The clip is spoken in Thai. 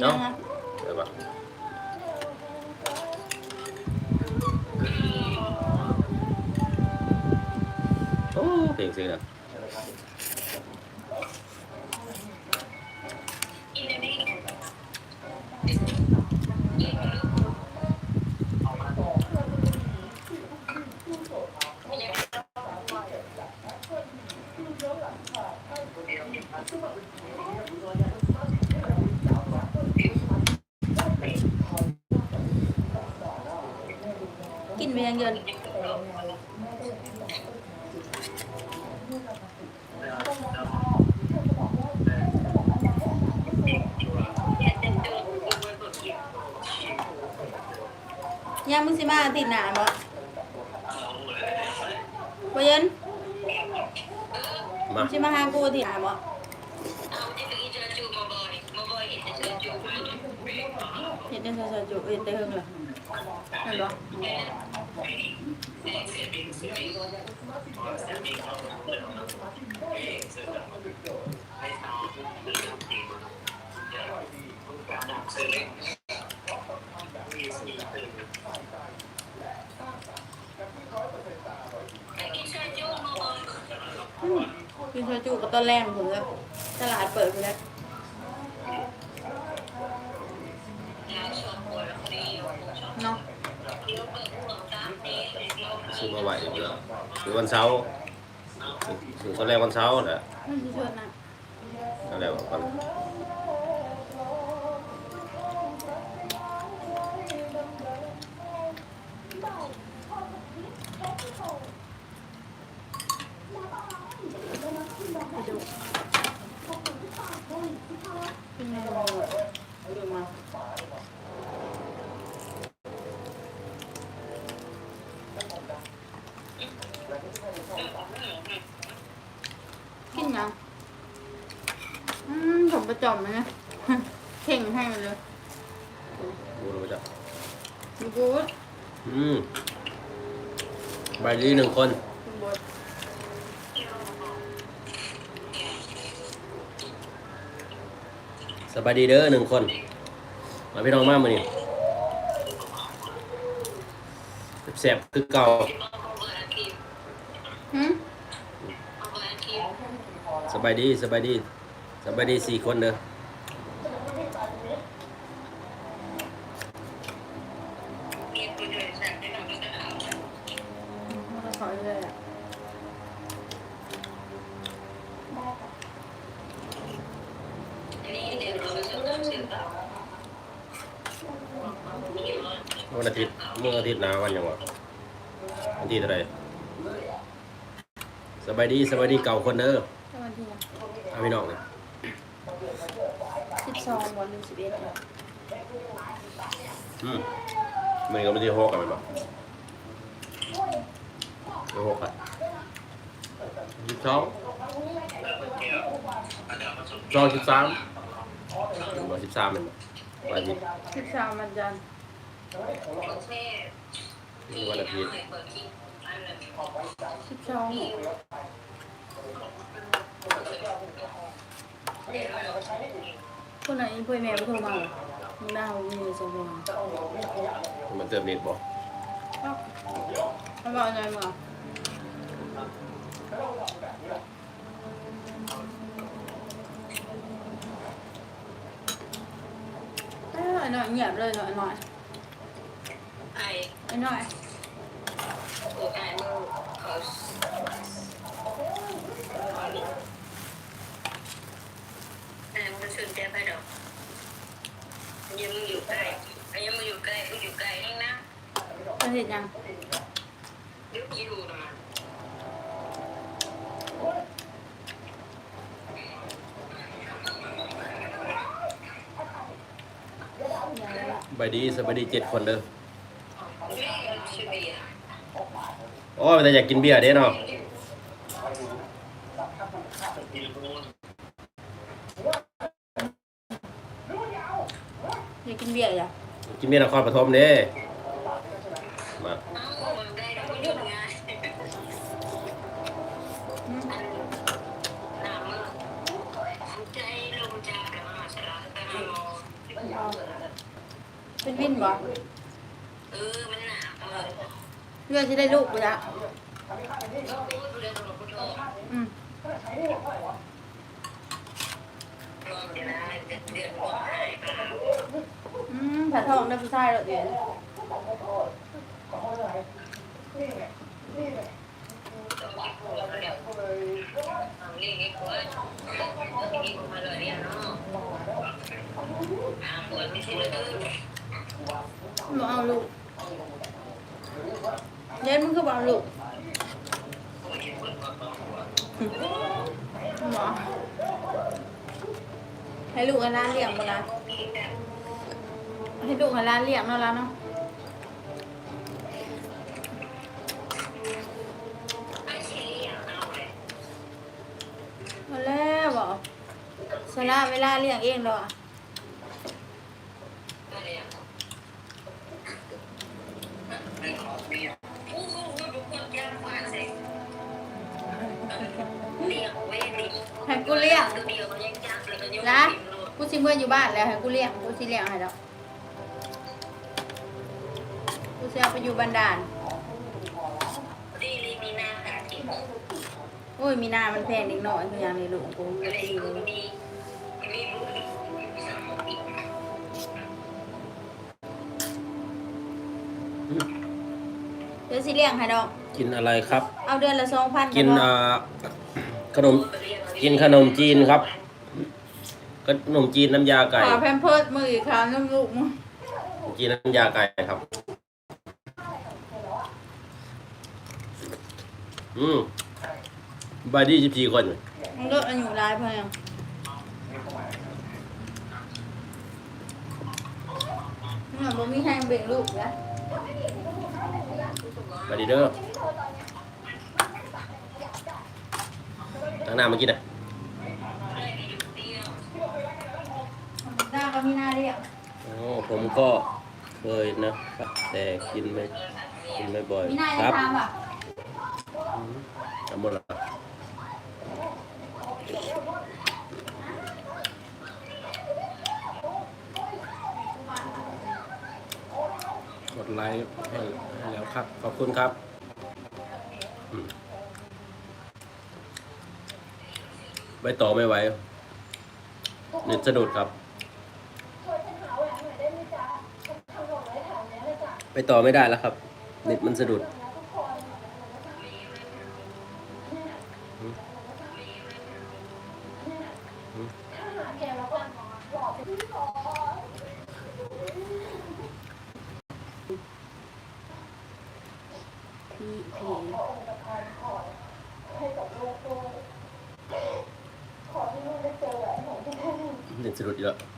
เนาะยังอะเดี๋ ยวปะโอ้เพลงเสียงอะกินไปยังเดียวยังมึง สิมาอาทิตย์หน้าบ่บ่เย็นมามึงสิมาหากูอาทิตย์หน้าจุเฮ็ดได้เฮิงเห็นบ่กินก็ตอนแรงพุ่นแล้วตลาดเปิดพุ่นแล้ว ยวซื้อวันเสาร์ซื้อตอนแรกวันเสาร์แหละมันสิชวนน่ะตอนแรกวันเป็นไงบ่เอาดูมา จอมเลยนะเข่งให้มันเลยบูรู้จักดูกูดอืมใบลีหนึ่งคนคุณบดสบายดีเด้อหนึ่งคน มาพี่น้องมามือนี่แสบๆคือเก่าหืม สบายดีสบายดีส บายดีสี่คนเด้อมันก็ขอเลยอะวันอาทิตย์เมื่ออาทิตย์หนาวันยังวะวันที่เท่าไหรสบายดีสบายดีเก่าคนเด้อสวัสดีเอาพี่น้องเลย สิบสองวันหนึ่งสิบเอ็ดอะอืมมันก็ไม่ได้หกกันเป็นปะไม่หกอะสิบสองสองสิบสามเป็นบ่สิบสามเป็นบ่วันอาทิตย์สิบสามวันจันทร์วันอาทิตย์สิบสอง คนไหนพ่อแม่ไปโทรมาเหรอมึงน่าเอามีสมองมันเติมเน็ตบ่เขาบอกอะไรมาเอ้ยหน่อยเงียบเลยหน่อยหน่อยไอ้ไอ้หน่อยตัวไอ้มือเขา ไอ้มันสนใจไปดอกยังมึงอยู่ใกล้ไอ้ยังมึงอยู่ใกล้มึงอยู่ใกล้นี่นะจะเห็นยังยุคอยู่นะใบดีสบายดีเจ็ดคนเด้อเรื่องชีวิตโอ้ยแต่อยากกินเบียร์เด้เนาะ อยากกิ นเบียร์อะกินเบียร์นครปฐมเด้มาเอ้ามันได้แล้วมันหยุดไงน้ำมันใจลงจากกันมาสลายกันมอเป็นวินบ่เออมันหนาวเออเรื่องจะได้ลูกไปละโอ้ยเรื่องของหลวงพ่อโตอืมร อเดี๋ยวนะเดือนเดือนกว่าให้มาอืมถ้าท้องได้ผู้ชายแล้วเดี๋ยวต้องกินหัวแล้วเดี๋ยวเอาเรียกไอ้คนกินมาเลยเนี่ยเนาะอ่าปวดไม่ใช่เลยบ่เอาลูกเย็นมึงคือบ่เอาลูกหมอ ให้ลูกให้ร้านเลี้ยงบ่ล่ะให้ลูกให้ร้านเลี้ยงเนาะล่ะเนาะมาแล้วบ่สละเวลาเลี้ยงเองดอกอะไรอะโอ้โหทุกคนเรียงเว้ยดิให้กูเลี้ยง นยังนะกูสิเมื่ออยู่บ้านแล้วให้กูเลี้ยงกูสิเลี้ยงให้ดอกกูสิเอาไปอยู่บันดาลดีลีมีหน้าหากินโอ้ย มีนามันแพงนิดหน่อยคืออย่างนี้ลูกกูอะไรตีกูเลยมีมีบุญเดี๋ยวสิเลี้ยงให้ดอก กินอะไรครับ เอาเดือนละสองพันกินอ่าขนม กินขนมจีนครับ ขนมจีนน้ำยาไก่ขอแพมเพิร์ดมืออีกครั้งนึงลูกมึงขนมจีนน้ำยาไก่ครับ อืมบายดีสิบสี่คนมึงเลิกอายุรายเพิ่นยังเนี่ยบ่มีแห้งเบ่งลูกแล้วบายดีเด้อตั้งหน้ามากินอะ หน้าก็มีหน้าเรียกอ๋อผมก็เคยนะครับแต่กินไม่กินไม่บ่อยมีหน้าคจะรับทำอะทำหมดแล้วกดไลค์ให้ให้แล้วครับ ขอบคุณครับอืมไปต่อไม่ไหวเน็ตสะดุดครับ ไปต่อไม่ได้แล้วครับ เน็ตมันสะดุด พี่เพเน็ตสะดุดอีกแล้ว